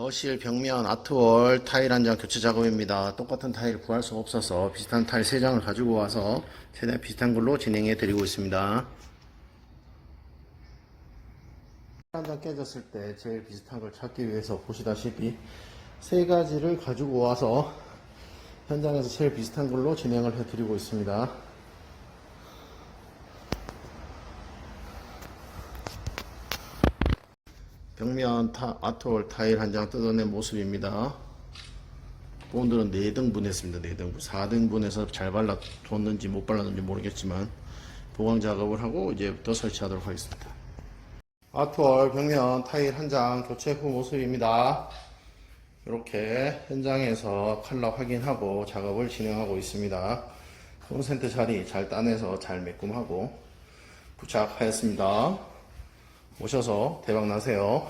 거실 벽면 아트월 타일 한 장 교체 작업입니다. 똑같은 타일 구할 수가 없어서 비슷한 타일 3장을 가지고 와서 최대한 비슷한 걸로 진행해 드리고 있습니다. 한 장 깨졌을 때 제일 비슷한 걸 찾기 위해서 보시다시피 세 가지를 가지고 와서 현장에서 제일 비슷한 걸로 진행을 해 드리고 있습니다. 벽면 타, 아트월 타일 한 장 뜯어낸 모습입니다. 본드는 4등분 했습니다. 4등분. 4등분해서 잘 발라뒀는지 못 발랐는지 모르겠지만 보강 작업을 하고 이제부터 설치하도록 하겠습니다. 아트월 벽면 타일 한 장 교체 후 모습입니다. 이렇게 현장에서 컬러 확인하고 작업을 진행하고 있습니다. 콘센트 자리 잘 따내서 잘 매꿈하고 부착하였습니다. 오셔서 대박 나세요.